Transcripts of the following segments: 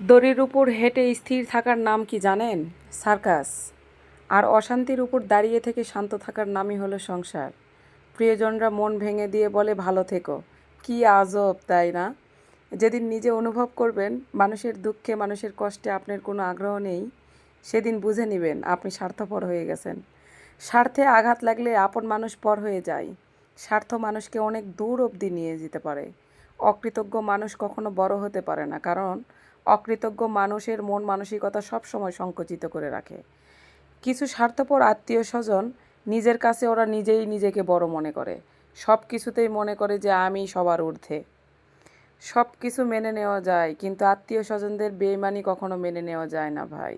দড়ির উপর হেঁটে স্থির থাকার নাম কি জানেন? সার্কাস। আর অশান্তির উপর দাঁড়িয়ে থেকে শান্ত থাকার নামই হলো সংসার। প্রিয়জনরা মন ভেঙে দিয়ে বলে, ভালো থেকো। কি আজব, তাই না? যেদিন নিজে অনুভব করবেন, মানুষের দুঃখে, মানুষের কষ্টে আপনার কোনো আগ্রহ নেই, সেদিন বুঝে নেবেন আপনি স্বার্থপর হয়ে গেছেন। স্বার্থে আঘাত লাগলে আপন মানুষ পর হয়ে যায়। স্বার্থ মানুষকে অনেক দূর অবধি নিয়ে যেতে পারে। অকৃতজ্ঞ মানুষ কখনো বড় হতে পারে না, কারণ অকৃতজ্ঞ মানুষের মন মানসিকতা সবসময় সংকুচিত করে রাখে। কিছু স্বার্থপর আত্মীয় স্বজন নিজের কাছে ওরা নিজেই নিজেকে বড় মনে করে। সব কিছুতেই মনে করে যে আমি সবার ঊর্ধ্বে। সব কিছু মেনে নেওয়া যায়, কিন্তু আত্মীয় স্বজনদের বেইমানি কখনো মেনে নেওয়া যায় না ভাই।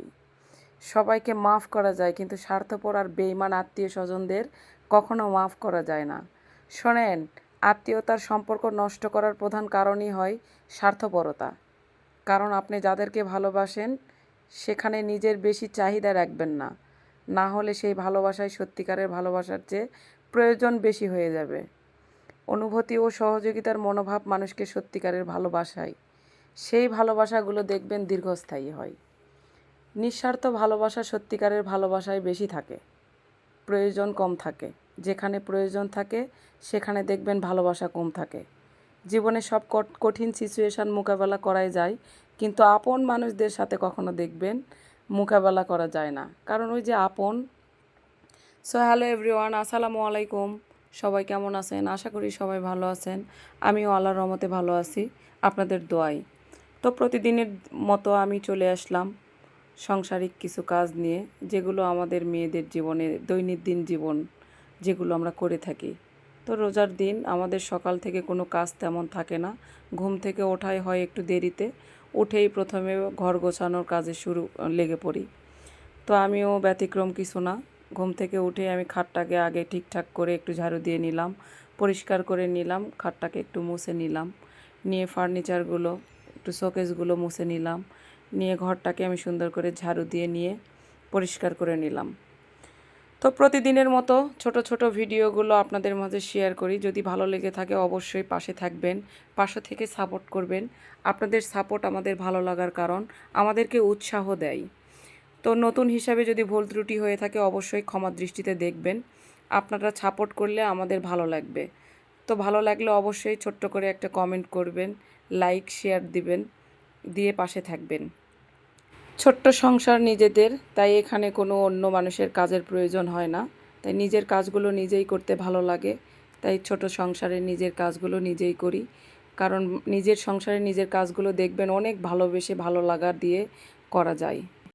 সবাইকে মাফ করা যায়, কিন্তু স্বার্থপর আর বেইমান আত্মীয় স্বজনদের কখনো মাফ করা যায় না। শোনেন আত্মীয়তার সম্পর্ক নষ্ট করার প্রধান কারণই হয় স্বার্থপরতা। কারণ আপনি যাদেরকে ভালোবাসেন, সেখানে নিজের বেশি চাহিদা রাখবেন না। না হলে সেই ভালোবাসায় সত্যিকারের ভালোবাসার চেয়ে প্রয়োজন বেশি হয়ে যাবে। অনুভূতি ও সহযোগিতার মনোভাব মানুষকে সত্যিকারের ভালোবাসায়। সেই ভালোবাসাগুলো দেখবেন দীর্ঘস্থায়ী হয়। নিঃস্বার্থ ভালোবাসা সত্যিকারের ভালোবাসায় বেশি থাকে। প্রয়োজন কম থাকে। যেখানে প্রয়োজন থাকে, সেখানে দেখবেন ভালোবাসা কম থাকে। জীবনে সব কঠিন সিচুয়েশান মোকাবেলা করাই যায়, কিন্তু আপন মানুষদের সাথে কখনো দেখবেন মোকাবেলা করা যায় না। কারণ ওই যে আপন সো হ্যালো এভরিওয়ান আসসালামু আলাইকুম। সবাই কেমন আছেন? আশা করি সবাই ভালো আছেন। আমিও আল্লাহর রহমতে ভালো আছি, আপনাদের দোয়াই তো প্রতিদিনের মতো আমি চলে আসলাম সাংসারিক কিছু কাজ নিয়ে, যেগুলো আমাদের মেয়েদের জীবনে দৈনন্দিন জীবন যেগুলো আমরা করে থাকি। তো রোজার দিন আমাদের সকাল থেকে কোনো কাজ তেমন থাকে না। ঘুম থেকে ওঠাই হয় একটু দেরিতে। উঠেই প্রথমে ঘর গোছানোর কাজে শুরু লেগে পড়ি। তো আমিও ব্যতিক্রম কিছু না। ঘুম থেকে উঠে আমি খাটটাকে আগে ঠিকঠাক করে একটু ঝাড়ু দিয়ে নিলাম, পরিষ্কার করে নিলাম, খাটটাকে একটু মুছে নিলাম। নিয়ে ফার্নিচারগুলো, একটু শোকেসগুলো মুছে নিলাম। নিয়ে ঘরটাকে আমি সুন্দর করে ঝাড়ু দিয়ে নিয়ে পরিষ্কার করে নিলাম। তো প্রতিদিনের মতো ছোট ছোট ভিডিওগুলো আপনাদের মাঝে শেয়ার করি। যদি ভালো লেগে থাকে অবশ্যই পাশে থাকবেন, পাশে থেকে সাপোর্ট করবেন। আপনাদের সাপোর্ট আমাদের ভালো লাগার কারণ আমাদেরকে উৎসাহ দেয়। তো নতুন হিসাবে যদি ভুল ত্রুটি হয়ে থাকে অবশ্যই ক্ষমা দৃষ্টিতে দেখবেন। আপনারা সাপোর্ট করলে আমাদের ভালো লাগবে। তো ভালো লাগলে অবশ্যই ছোট্ট করে একটা কমেন্ট করবেন লাইক শেয়ার দিবেন, দিয়ে পাশে থাকবেন। ছোট্ট সংসার নিজেদের, তাই এখানে কোনো অন্য মানুষের কাজের প্রয়োজন হয় না। তাই নিজের কাজগুলো নিজেই করতে ভালো লাগে। তাই ছোট সংসারে নিজের কাজগুলো নিজেই করি। কারণ নিজের সংসারে নিজের কাজগুলো দেখবেন অনেক ভালোবেসে ভালো লাগা দিয়ে করা যায়।